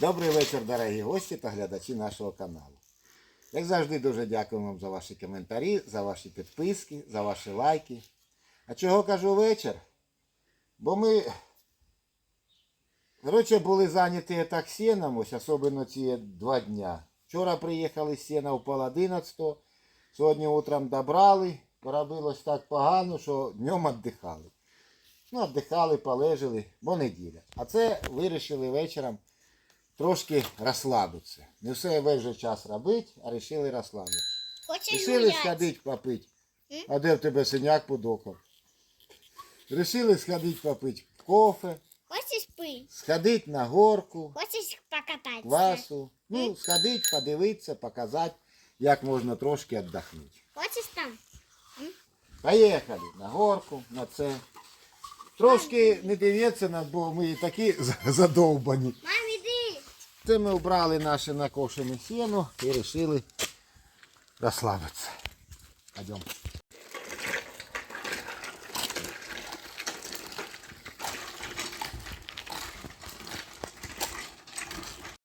Добрий вечір, дорогі гості та глядачі нашого каналу. Як завжди, дуже дякую вам за ваші коментарі, за ваші підписки, за ваші лайки. А чого кажу вечір? Бо ми, коротше, були зайняті так сіном, ось особливо ці два дня. Вчора приїхали з сіна в пол 11, сьогодні утром добрали, поробилось так погано, що днем віддихали. Ну, віддихали, полежали, бо неділя. А це вирішили вечором трошки розслабитися. Не все весь же час робити, а вирішили розслабитися. Хочеш Рішили сходити попити. А де в тебе синяк під оком? Рішили сходити попити кофе, Хочеш пити? сходити на горку, Хочеш покататися? квасу. Ну, сходити, подивитися, показати, як можна трошки віддохнути. Хочеш там? Поїхали на горку, на це. Трошки не дивіться нас, бо ми і такі задовбані. Мам, іди. Це ми обрали наше накошене сіно і вирішили розслабитися. Пойдем.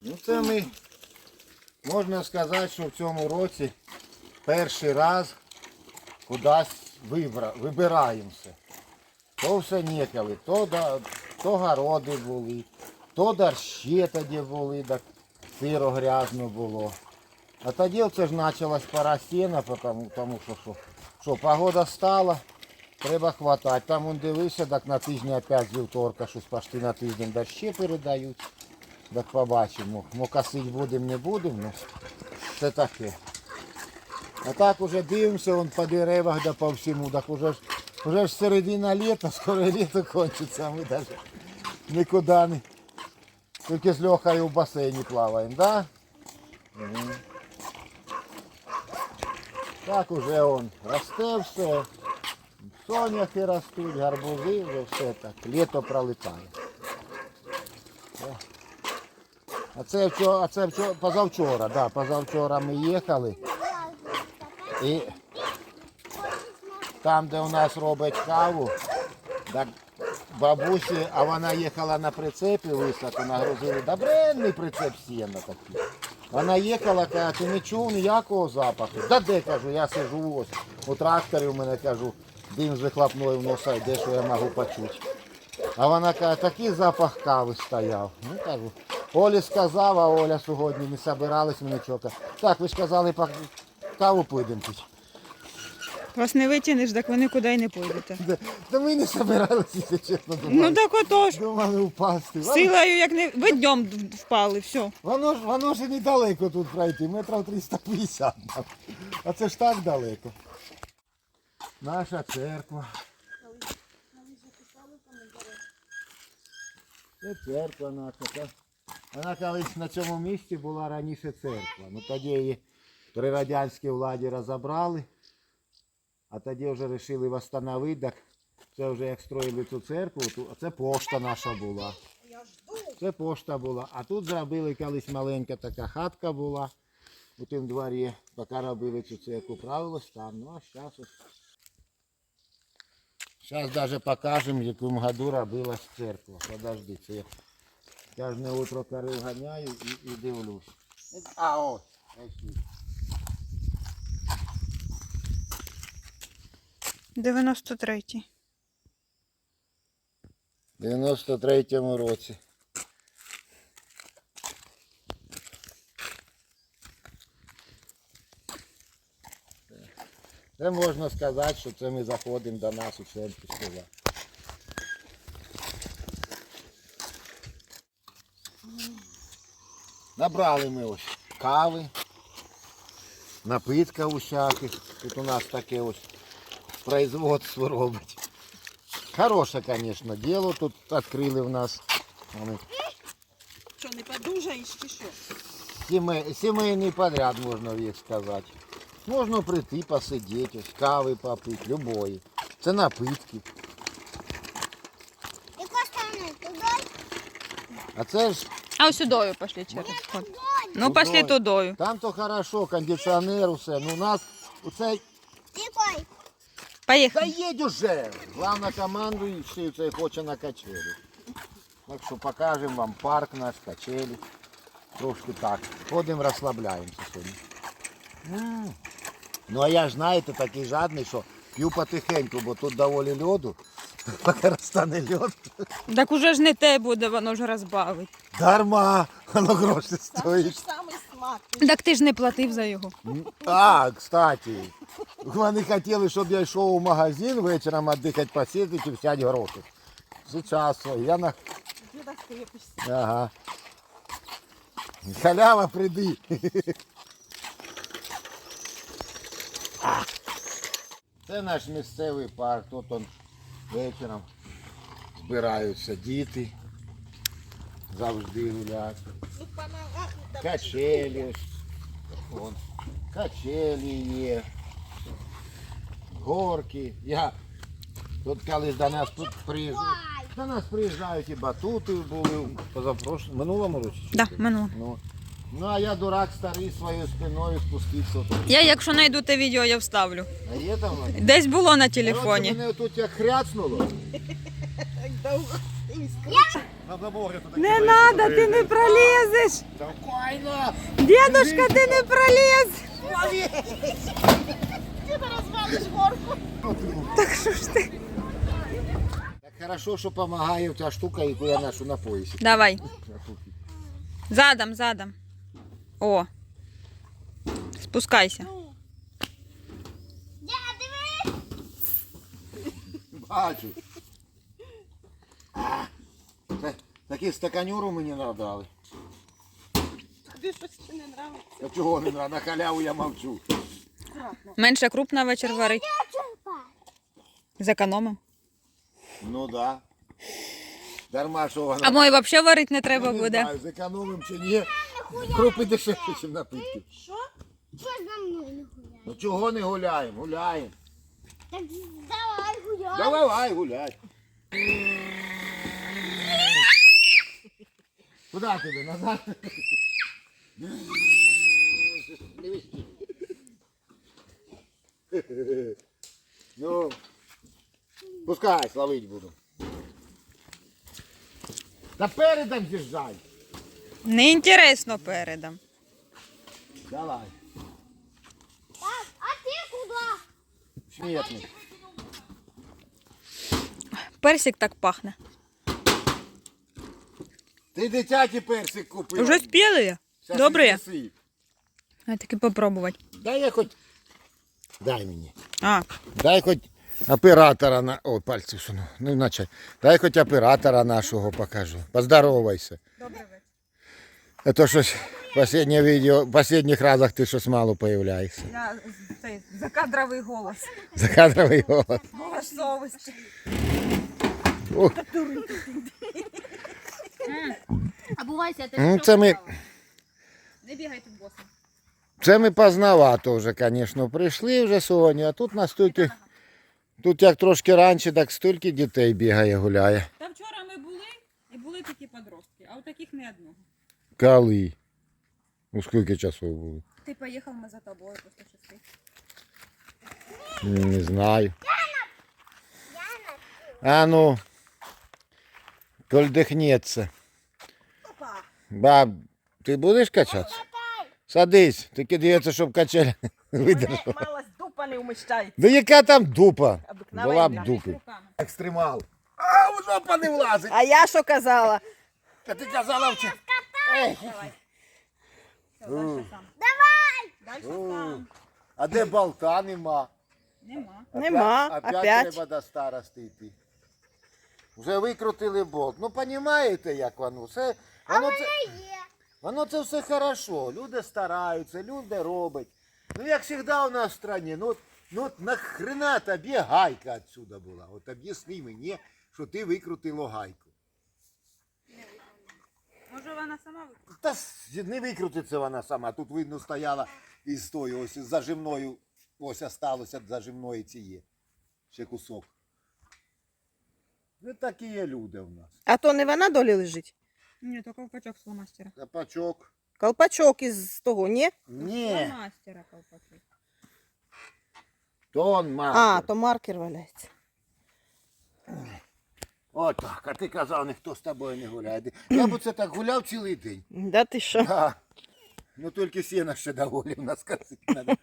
Ну це ми, можна сказати, що в цьому році перший раз кудись вибра, вибираємося. То все ніколи, то, то городи були, то дощі тоді були, так сиро грязно було. А тоді це ж почалась пора сіна, тому, тому що, що, що погода стала, треба хватати. Там он дивився, так на тижні опять з вівторка, щось почти на тиждень дощі передають. Так побачимо. Мо косить будемо, не будемо, ну це таке. А так уже дивимося вон по деревах да по всьому, так уже ж, уже ж середина літа, скоро літо кончиться, а ми навіть нікуди не. Тільки з Льохою в басейні плаваємо, да? Мгм. Так уже он росте все. Соняхи ростуть, гарбузи, вже все так. Літо пролітає. А це вчора, а це вчора, позавчора, да, позавчора ми їхали. І там, де у нас роблять каву, так бабусі, а вона їхала на прицепі високо, нагрузили добренний прицеп сіна такий. Вона їхала, каже, ти не чув ніякого запаху. Да де кажу, я сижу ось у тракторі у мене кажу, дим з вихлопною в носа йде, що я можу почути. А вона каже, такий запах кави стояв. Ну кажу. Олі сказав, а Оля сьогодні не собиралась ми нічого. Так, ви ж казали, каву підемо пити. Вас не витягнеш, так ви нікуди й не пойдете. Да, да ми не собиралися, якщо чесно думали. Ну так отож. Думали впасти. Силою, як не ви днем впали, все. воно, ж, воно ж і недалеко тут пройти, метрів 350. А це ж так далеко. Наша церква. Це церква наша. Вона колись на цьому місці була раніше церква. Ну тоді її при радянській владі розібрали, а тоді вже вирішили встановити. Так це вже як строїли цю церкву, а це пошта наша була. Це пошта була. А тут зробили колись маленька така хатка була у тим дворі, поки робили цю церкву, правилось там. Ну а зараз. Зараз навіть покажемо, в якому году робилась церква. Подожди, це я кожне утро корив ганяю і, і дивлюсь. А ось, 93-й. В 93-му році. Це можна сказати, що це ми заходимо до нас у центр села. Набрали ми ось кави, напитка усяких. Тут у нас таке ось производство робить. Хороше, конечно, дело тут відкрили в нас. Вони Що, не подужаєш чи що? Сімей, сімейний подряд, можна їх сказати. Можна прийти, посидіти, ось кави попити, любої. Це напитки. Яку сторону? Туди? А це ж А ось сюдою пішли через ход. Ну, пішли тудою. там то хорошо, кондиціонер, усе. Ну у нас оцей. Поїхали. їдь уже! Главна командуючий це хоче на качелі. Так що покажемо вам парк наш, качелі. трошки так. Ходимо, розслабляємося сьогодні. Ну а я ж знаєте, такий жадний, що п'ю потихеньку, бо тут доволі льоду. Поки розтане льод. Так уже ж не те буде, воно ж розбавить. Дарма, воно гроші стоїть. Самий смак. Так ти ж не платив за його. А, кстати, вони хотіли, щоб я йшов у магазин вечором віддихати, посидіти і взяти гроші. Зараз я на. Ага. Халява, приди. Це наш місцевий парк. Тут он вечором збираються діти. Завжди помагати. Качелі. Вон. Качелі є. Горки. Я тут колись до нас тут приїжджають. До нас приїжджають і батути були позапрошлому, минулому році. Да, коли? минуло. Ну, ну а я дурак старий своєю спиною спустився тут. Я, якщо знайду те відео, я вставлю. А є там воно? Десь було на Коротше, телефоні. Мене тут як хряцнуло. Ти скручиш. Не треба, ти не пролізеш. Спокійно! Дедушка, ти не проліз. Горку. Так що ж ти? Так хорошо, що допомагає ця штука, яку я ношу на поясі. Давай. Задом, задом. О. Спускайся. Я дивись. Бачу. А, та- Такі стаканюру мені надали. Тобі щось ще не нравиться. А чого не надо? На халяву я мовчу. Менше круп на вечір варить. Зекономим. Ну да. Дарма, що вона. А мой взагалі варити не треба не буде. знаю, зекономим чи ні. Крупи дешевше, ніж напитки. Що? Що за мною не гуляє? Ну чого не гуляємо? Гуляємо. Так давай гуляй. Давай, давай гуляй. Куди тебе? Назад? Ну, пускай, ловить буду. Та передом з'їжджай. Неінтересно передом. Давай. Так, а ти куди? Смітник. Персик так пахне. Ти дитячий персик купив. Уже спіли? Добре? віднеси. Таки попробувати. Дай я хоч. Дай мені. А, Дай хоч оператора на. О, пальці всуну. Ну іначе. Дай хоч оператора нашого покажу. Поздоровайся. добре ви. А то щось останнє відео, в останніх разах ти щось мало появляєшся. Я цей закадровий голос. Закадровий голос. Голос совісті. Ух. Обувайся, ти Ну, це ми, Не бігайте босом. Це ми поздновато вже, звісно, прийшли вже сьогодні, а тут нас стільки, тут як трошки раніше, так стільки дітей бігає, гуляє. Та вчора ми були і були такі подростки, а у таких не одного. Коли? Ну скільки часов було? Ти поїхав, ми за тобою після шести. Не знаю. А ну, коль дихнеться. Баб, ти будеш качатися? Садись, тільки дивіться, щоб качеля видержала. Мене малость дупа не вміщається. Да яка там дупа? Обикновенна. Була б дупи. Екстремал. А, у жопа не влазить. А я що казала? Та ти казала вчора. Сам. Дальше У. А де болта нема? Нема. Нема, Опять, опять. треба до старости йти. Вже викрутили болт. Ну, розумієте, як воно? Це, воно, це, Є. воно це все хорошо. Люди стараються, люди роблять. Ну, як завжди у нас в стране, ну, ну от нахрена тобі гайка отсюда була? От об'ясни мені, що ти викрутило гайку. Може вона сама викрутила? Та не викрутиться вона сама. Тут видно стояла із тою ось із зажимною. Ось осталося зажимної цієї. Ще кусок. Ну такі є люди в нас. А то не вона долі лежить. Ні, то ковпачок з фломастера. Капачок. Колпачок із того, ні? Ні, Фломастера ковпачок. то он А, маркер. то маркер валяється. Отак, а ти казав, ніхто з тобою не гуляє. Я б це так гуляв цілий день. Да ти що? Да. Ну тільки сіна ще доволі в нас косити треба.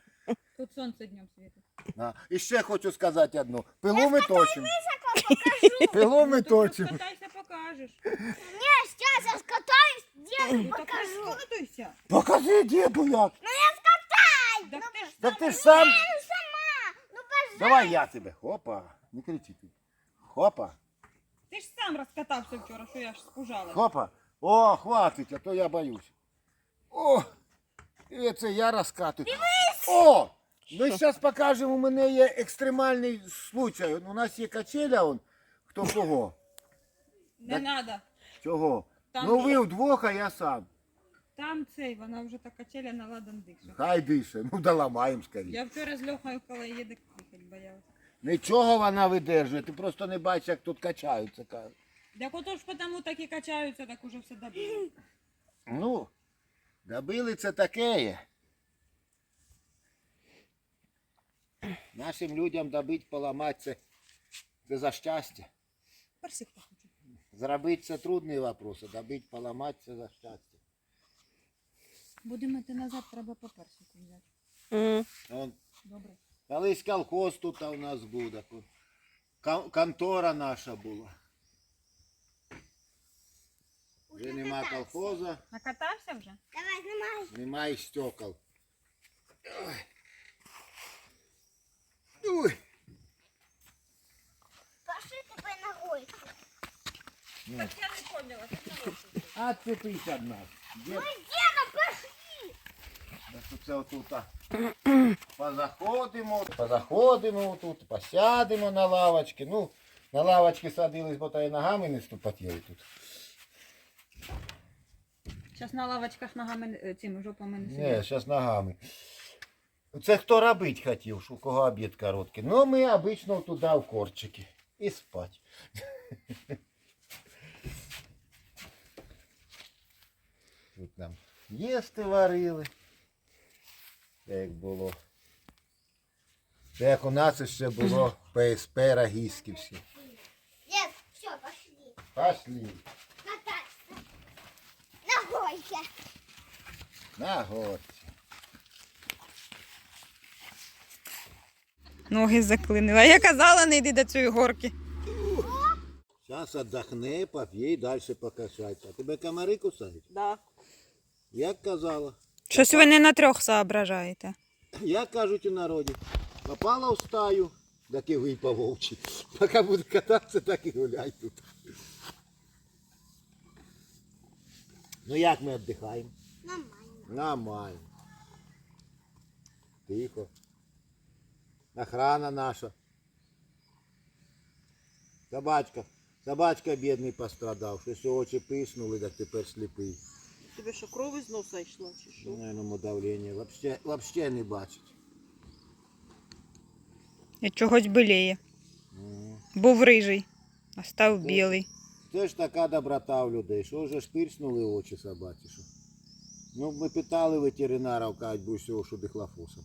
Тут сонце днем світить. Да. І ще хочу сказати одну. Пилу ми точимо. Пилу ми точимо. Катайся, покажеш. Не, сейчас я скатаюсь, деду Ну так покажу. розкатуйся. Покажи діду як. Ну я скатаюсь. Так ти ж Так ти ж сам. Ну сама. Ну пожалуйста. Давай я тебе. Хопа. Не кричи ти. Хопа. ти ж сам розкатався вчора, що я ж спужала. Хопа. О, хватить, а то я боюсь. О! І це я розкатую. О! Ми зараз покажемо, у мене є екстремальний случай. У нас є качеля, он, хто кого. Не треба. Чого? Там ну є. ви вдвох, а я сам. Там цей, вона вже така качеля на ладан дише. Хай дише. Ну доламаємо скоріше. Я вчора з Льохою, коли їде їхати боялась. Нічого вона видержує, ти просто не бачиш, як тут качаються. Так ото ж потому так і качаються, так уже все добили. Ну, добили це таке. Нашим людям добить, поламати це, це за щастя. Персик похочу. Зробити трудний вопрос, а добить, поламати це за щастя. Будемо йти назад, треба по персику взяти. М. Он, Добре. колись колхоз тут у нас був, так от. Кон- контора наша була. Вже нема колхоза, Накатався вже? Давай, снимай. немає стекол. Ой. Ой. Пошли тебе ногой. Так я не поняла, не Отцепись од нас. Дед, да що це отут. Позаходимо, позаходимо тут, посядемо на лавочки. Ну, на лавочки садились, бо то і ногами не ступотіли тут. Зараз на лавочках ногами не- цими жопами не Ні, сидять. зараз ногами. Це хто робити хотів, що у кого обід короткий. Ну, ми обично туди в корчики. І спать. Тут нам їсти варили. Як було. Це як у нас ще було ПСП Рагісківське. Дед, все, пошли. Пошли. Катайся. Ногойся. На горці. Ноги заклинила. Я казала, не йди до цієї горки. Зараз віддохне, поп'є і далі покачається. А тебе комари кусають? Да. Як казала. Щось ви не на трьох соображаєте. Як кажуть у народі, попала в стаю, так і по вовчі. Поки буде кататися, так і гуляй тут. Ну як ми віддихаємо? Нормально. Нормально. Тихо. Охрана наша. Собачка. Собачка бідний пострадав. Щось очі писнули, так тепер сліпий. Тебе що кров із носа йшла чи що? Наверное, давлення. Вообще, вообще не бачить. І чогось біліє. Мгм. Був рижий, а став білий. Це ж така доброта в людей. Що вже ж пирснули очі собаці? Що? Ну, ми питали ветеринарів, кажуть, бо всього, що дихлофосом.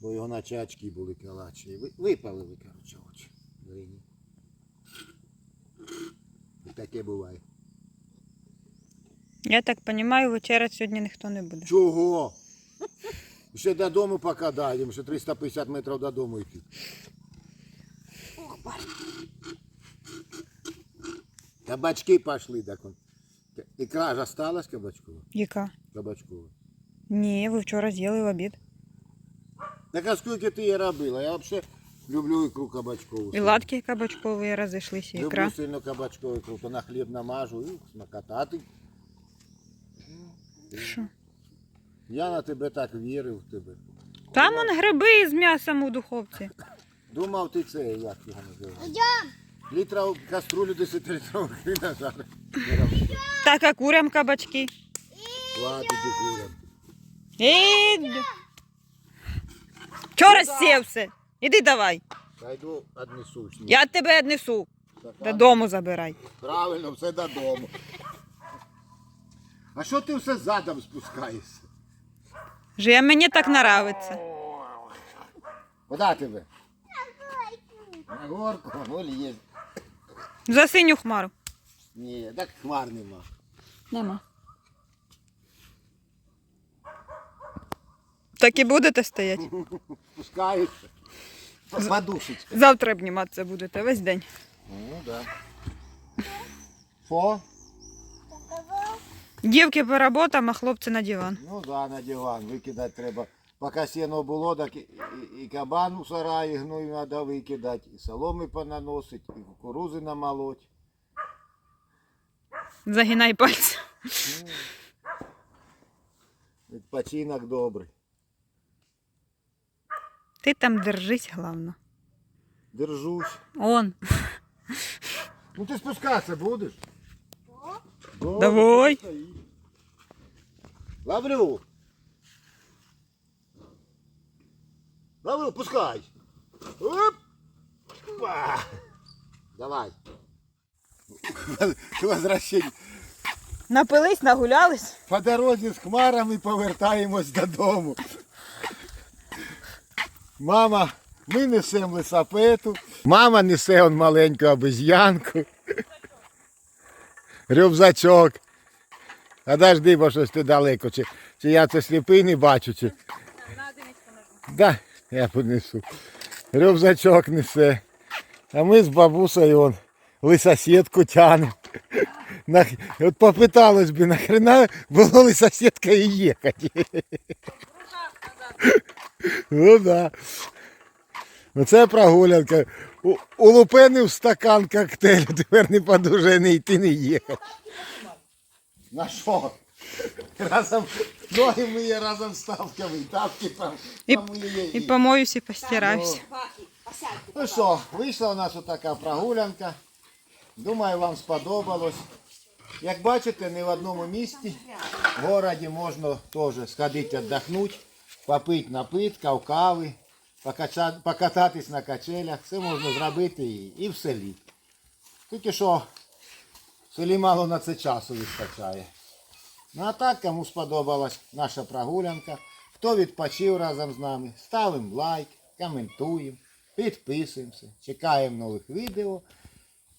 Бо його наче очки були калачі. Ви- Випалили, коротше, очі. Зрінні. І таке буває. Я так розумію, вечеряти сьогодні ніхто не буде. Чого? Ще додому поки дійдемо, ще 350 метрів додому йти. Кабачки пошли, так он. Ікра ж осталась кабачкова? Яка? Кабачкова. Ні, ви вчора з'їли в обід. Так а скільки ти її робила? Я взагалі люблю ікру кабачкову. І ладки кабачкові розійшлися, Люблю ікра. сильно кабачкову ікру, то на хліб намажу і смакота. А ти? Що? Я на тебе так вірив в тебе. Там он гриби з м'ясом у духовці. Думав ти це, як його називаєш? Літра в каструлю 10 літрів хріна зараз. Так, а курям кабачки. Хватить і курям. І... Чого розсівся? Іди давай. Пойду однесу. Я тебе віднесу. Додому забирай. Правильно, все додому. А що ти все задом спускаєшся? Вже мені так нравиться. Куда тебе? На горку, ну лезь. За синю хмару. Ні, так хмар нема. Нема. Так і будете стояти? Спускаються. Подушечка. Завтра обніматися будете весь день. Ну, да. Що? Дівки по роботам, а хлопці на диван. Ну да, на диван викидати треба. Поки сіно було, так і, і, кабан у сараї гною треба викидати, і соломи понаносити, і кукурузи намолоть. Загинай пальці. Відпочинок добрий. Ти там держись, головне. Держусь. Он. Ну ти спускатися будеш? Да, Давай. Ловлю. Ловлю, пускай. Оп. Па. Давай. Возвращение. Напились, нагулялись. По дорозі з хмарами повертаємось додому. Мама, ми несемо лисапету. Мама несе он маленьку обезьянку. Рюкзачок. А дожди, бо щось ти далеко. Чи, чи я це сліпий не бачу, чи. Да, я понесу. Рюкзачок несе. А ми з бабусею он лисосідку тянемо. На, от попиталось би, нахрена було ли сусідкою їхати. Ну да. Ну це прогулянка. У- Улупенив стакан коктейлю, тепер не подуже не йти, не їхати. На що? Разом ноги миє разом з тапками, тапки там, І- там миє. І помоюсь, і постираюсь. Ну що, вийшла у нас отака прогулянка. Думаю, вам сподобалось. Як бачите, не в одному місті в городі можна теж сходити віддохнути, попити напитків, кави, покача- покататись на качелях. Це можна зробити і, і в селі. Тільки що в селі мало на це часу вистачає. Ну а так, кому сподобалась наша прогулянка, хто відпочив разом з нами, ставимо лайк, коментуємо, підписуємося, чекаємо нових відео.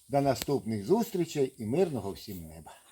До наступних зустрічей і мирного всім неба.